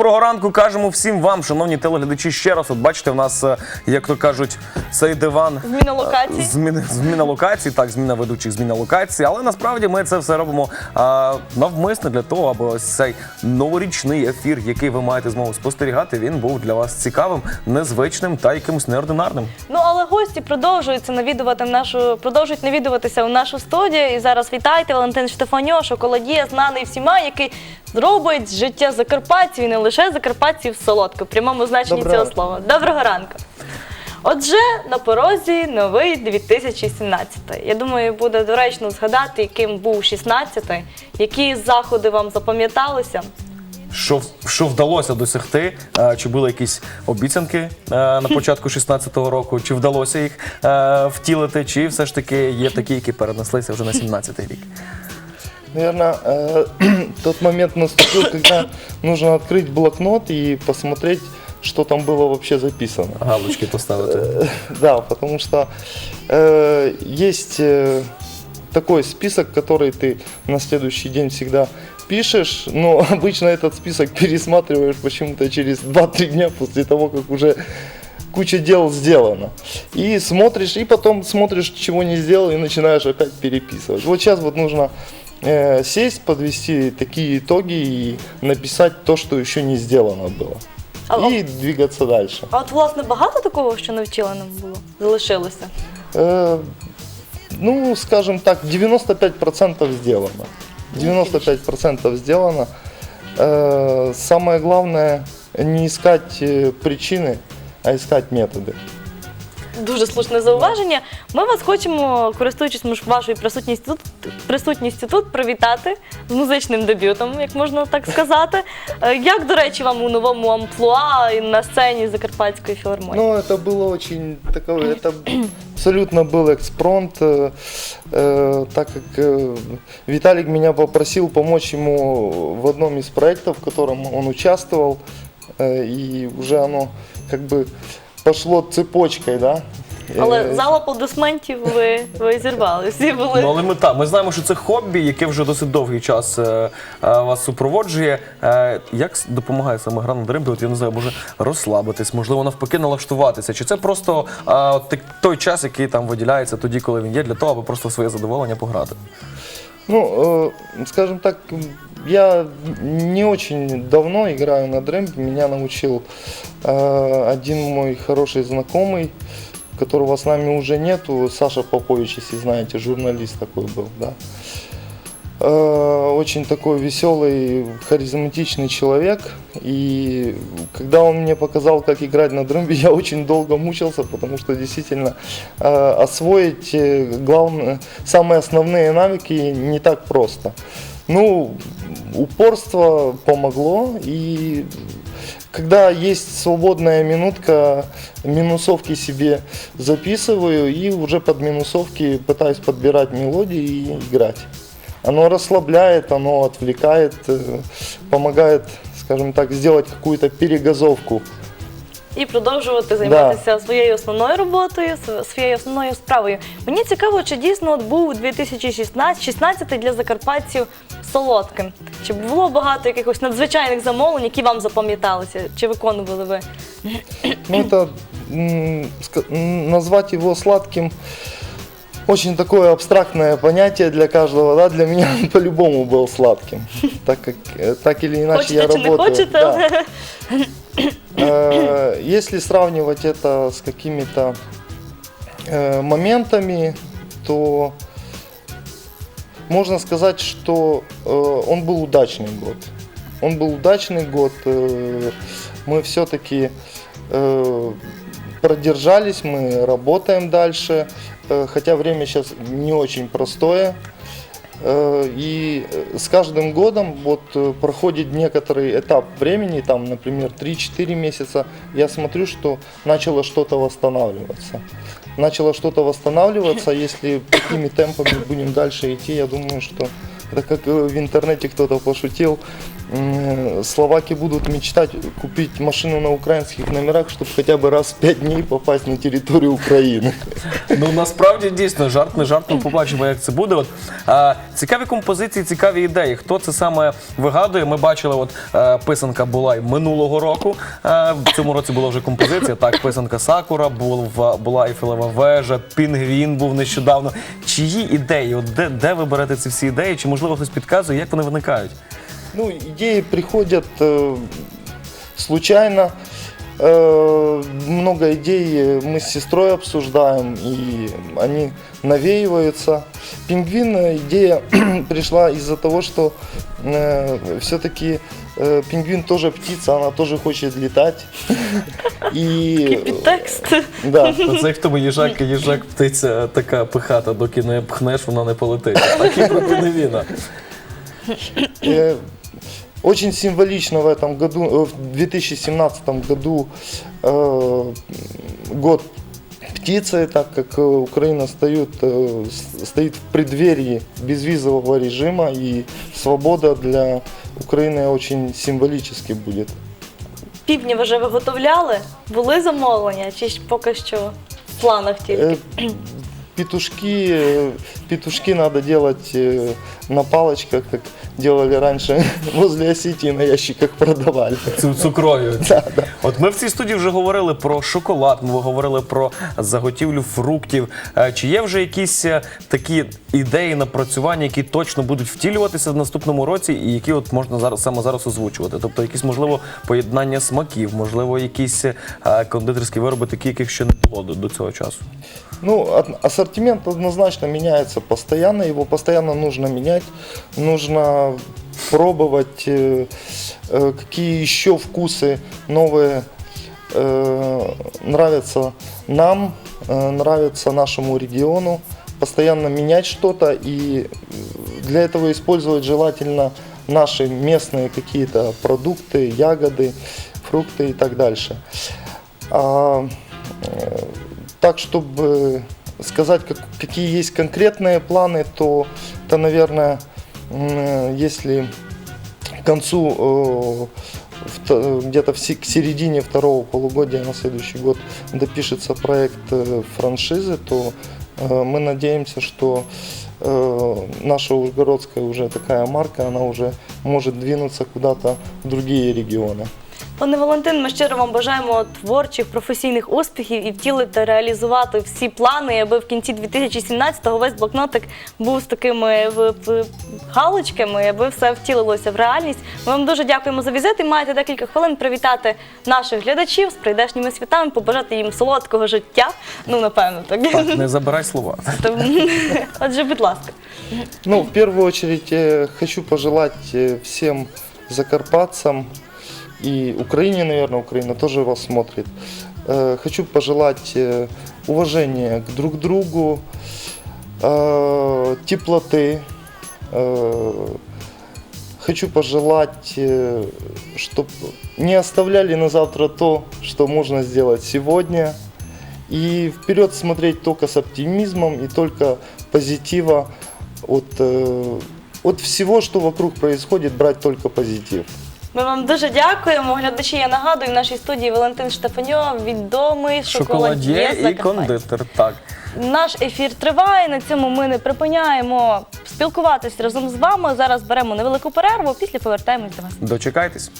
Доброго ранку кажемо всім вам, шановні телеглядачі. Ще раз, от бачите, в нас, е, як то кажуть, цей диван. Зміна локації. Зміна, зміна локації, так, зміна ведучих, зміна локації. Але насправді ми це все робимо а, навмисно для того, аби ось цей новорічний ефір, який ви маєте змогу спостерігати, він був для вас цікавим, незвичним та якимось неординарним. Ну але гості продовжуються навідувати нашу, продовжують навідуватися у нашу студію. І зараз вітайте Валентин Штефаньо, шоколадія, знаний всіма, який зробить життя закарпатців і не лише закарпатців солодко, в прямому значенні Доброго цього слова. Доброго ранку. Отже, на порозі новий 2017. Я думаю, буде доречно згадати, яким був 16-й, які заходи вам запам'яталися. Що, що вдалося досягти? Е, Чи були якісь обіцянки е, на початку 16-го року? Чи вдалося їх е, втілити? Чи все ж таки є такі, які перенеслися вже на 17-й рік? Наверное, э, тот момент наступил, когда нужно открыть блокнот и посмотреть, что там было вообще записано. Галочки поставити. Да, потому что э, есть э, такой список, который ты на следующий день всегда пишешь, но обычно этот список пересматриваешь почему-то через 2-3 дня после того, как уже куча дел сделано. И смотришь, и потом смотришь, чего не сделал, и начинаешь опять переписывать. Вот сейчас вот нужно э, сесть, подвести такие итоги и написать то, что еще не сделано было. А- И двигаться дальше. А от, власне, багато такого, що не вчилено було, залишилося. Э, ну, скажем так, 95% сделано. 95% сделано. Э, самое главное не искать э, причины, а искать методы. Дуже слушне зауваження. Ми вас хочемо, користуючись мож- вашою присутністю тут, присутністю тут, привітати з музичним дебютом, як можна так сказати. Е, Як, до речі, вам у новому амплуа і на сцені Закарпатської філармонії? Ну, это было очень такое, это абсолютно был экспромт, э, э, так как э, Виталик меня попросил помочь ему в одном из проектов, в котором он участвовал, э, и уже оно как бы пошло цепочкой, да. Але Э, зал аплодисментів ви, ви зірвали. Всі були. Ну, але ми так, ми знаємо, що це хобі, яке вже досить довгий час е, е, вас супроводжує. Е, як с- допомагає саме гра на дримбі? От я не знаю, може розслабитись, можливо, навпаки, налаштуватися. Чи це просто е, от так- той час, який там виділяється тоді, коли він є, для того, аби просто своє задоволення пограти? Ну, э, скажем так, я не очень давно играю на дрембе. Меня научил э, один мой хороший знакомый, которого с нами уже нету, Саша Попович, если знаете, журналист такой был, да. Э, Очень такой веселый, харизматичный человек. И когда он мне показал, как играть на дрембе, я очень долго мучился, потому что действительно э, освоить э, главное, самые основные навыки не так просто. Ну, упорство помогло, и когда есть свободная минутка, минусовки себе записываю и уже под минусовки пытаюсь подбирать мелодии и играть. Оно расслабляет, оно отвлекает, э, помогает, скажем так, сделать какую-то перегазовку. і продовжувати займатися своєю основною роботою, св- своєю основною справою. Мені цікаво, чи дійсно от був 2016 16 для закарпатців солодким. Чи було багато якихось надзвичайних замовлень, які вам запам'яталися? Чи виконували ви? Ну, это м, ска- м, назвать его сладким очень такое абстрактное понятие для каждого, да, для меня он по-любому был сладким, так как э, так или иначе Хочете я чи не работаю. хочете? да. але Э, Если сравнивать это с какими-то э, моментами, то можно сказать, что э, он был удачный год. Он был удачный год. э, Мы все-таки э, продержались, мы работаем дальше, э, хотя время сейчас не очень простое. Э, И э, с каждым годом вот э, проходит некоторый этап времени, там, например, 3-4 месяца, я смотрю, что начало что-то восстанавливаться. Начало что-то восстанавливаться, если такими темпами будем дальше идти, я думаю, что это как э, в интернете кто-то пошутил, м, словаки будут мечтать купить машину на украинских номерах, чтобы хотя бы раз в пять дней попасть на территорию Украины. Ну насправді дійсно жарт не жарт, ми побачимо, як це буде. От а, цікаві композиції, цікаві ідеї. Хто це саме вигадує? Ми бачили, от е, писанка була й минулого року. Е, в цьому році була вже композиція. Так, писанка Сакура, була, була Ейфелева вежа, Пінгвін був нещодавно. Чиї ідеї? От де, де ви берете ці всі ідеї? Чи можливо хтось підказує, як вони виникають? Ну, идеи приходят э, случайно. Э, много идей э, мы с сестрой обсуждаем, и они навеиваются. Пингвин э, идея пришла из-за того, что все-таки пингвин тоже птица, она тоже хочет летать. И Підтекст. да, Ну, Це як в тому їжак, їжак птиця така пихата, доки не пхнеш, вона не полетить. Так і про Пінгвіна. Э, Очень символично в этом году, э, в 2017 году э, год птицы, так как э, Украина стоит, э, с- стоит в преддверии безвизового режима и свобода для Украины очень символически будет. Півдні ви вже виготовляли? Були замовлення? Чи ж поки що в планах тільки? Э, Петушки, э, петушки надо делать э, на палочках, как делали раньше возле Осетии на ящиках продавали. Цю цукрові. От ми в цій студії вже говорили про шоколад, ми говорили про заготівлю фруктів. Е, Чи є вже якісь е, такі ідеї напрацювання, які точно будуть втілюватися в наступному році, і які от можна зараз саме зараз озвучувати? Тобто, якісь можливо поєднання смаків, можливо, якісь е, кондитерські вироби, такі, яких ще не було до, до цього часу. Ну, от- ассортимент однозначно меняется постоянно, его постоянно нужно менять, нужно пробовать, э, э, какие еще вкусы новые э, нравятся нам, нравятся нашему региону, постоянно менять что-то и для этого использовать желательно наши местные какие-то продукты, ягоды, фрукты и так дальше. А, так, чтобы сказать, как- какие есть конкретные планы, то, то наверное, если к концу э, вто- где-то в се- к середине второго полугодия на следующий год допишется проект э, франшизы, то э, мы надеемся, что э, наша Ужгородская уже такая марка, она уже может двинуться куда-то в другие регионы. Пане Валентин, ми щиро вам бажаємо творчих професійних успіхів і втілити, реалізувати всі плани, аби в кінці 2017-го весь блокнотик був з такими в- в- галочками, аби все втілилося в реальність. Ми вам дуже дякуємо за візит і маєте декілька хвилин привітати наших глядачів з прийдешніми святами, побажати їм солодкого життя. Ну, напевно, так. Так, не забирай слова. Отже, будь ласка. Ну, в первую очередь э, хочу пожелать э, всем закарпатцам и Украине, наверное, Украина тоже вас смотрит. Э, Хочу пожелать э, уважения к друг другу, э, теплоты. Хочу пожелать, чтобы не оставляли на завтра то, что можно сделать сегодня. И вперед смотреть только с оптимизмом и только позитива от, от всего, что вокруг происходит, брать только позитив. Ми вам дуже дякуємо. Глядачі, я нагадую, в нашій студії Валентин Штефаньо, відомий шоколад'є і Закарпаття. кондитер. Так. Наш ефір триває. На цьому ми не припиняємо спілкуватись разом з вами. Зараз беремо невелику перерву, після повертаємось до вас. Дочекайтесь.